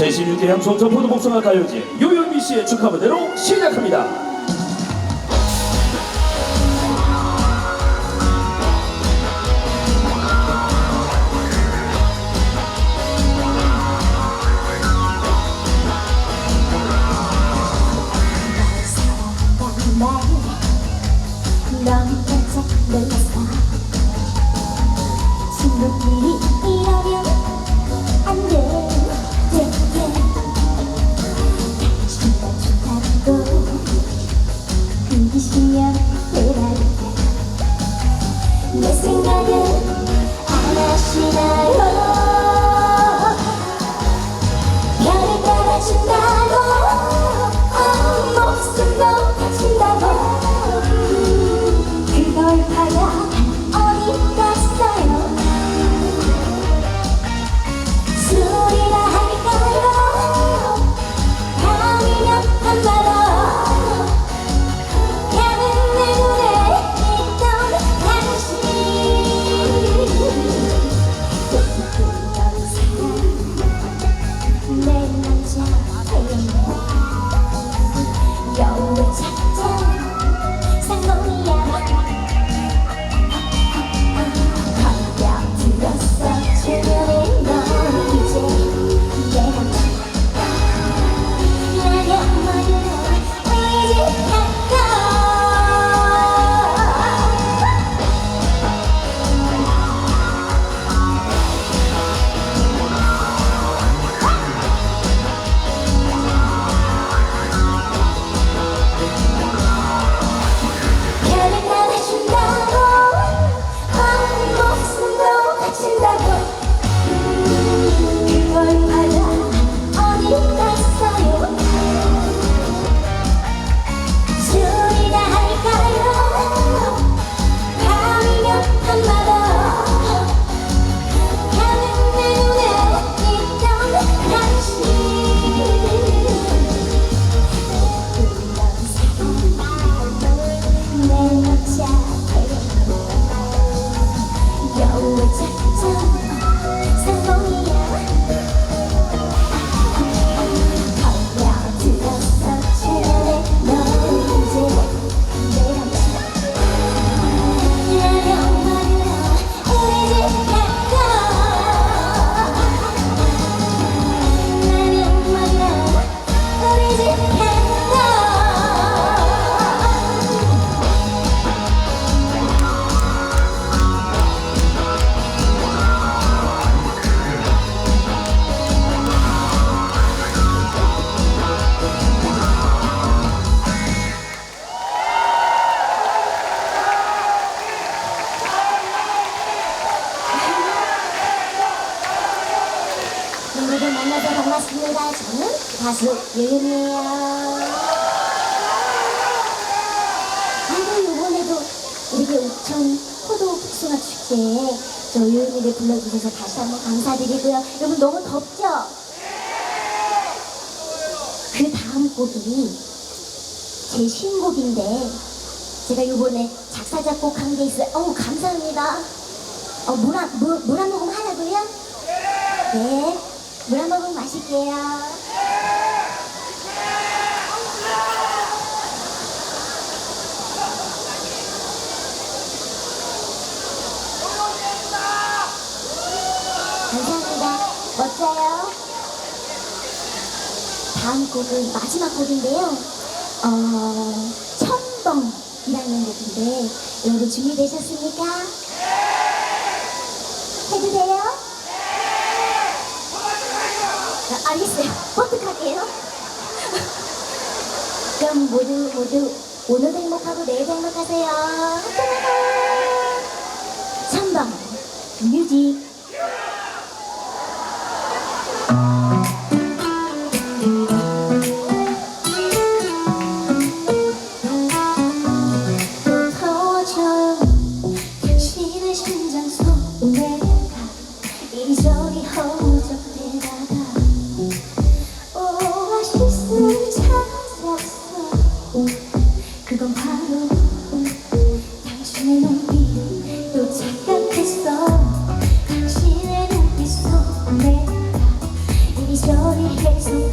제16회 향수 전포도 복숭아 가요제 요현미 씨의 축하 무대로 시작합니다. 가수 유윤이에요. 아이고 이번에도 우리 옥천 포도 복숭아 축제에 저 유윤이를 불러주셔서 다시 한번 감사드리고요. 여러분 너무 덥죠? 그 다음 곡이 제 신곡인데 제가 이번에 작사 작곡한 게 있어요. 어우 감사합니다. 어, 물 한, 물, 물 한 모금 하라고요? 네, 물 한 모금 마실게요. 감사합니다. 멋져요. 다음 곡은 마지막 곡인데요. 어, 첨벙이라는 곡인데 여러분 준비되셨습니까? 해도 돼요? 아, 알겠어요. 버뜩할게요. 그럼 모두 모두 오늘도 행복하고 내일도 행복하세요. 첨벙 뮤직 place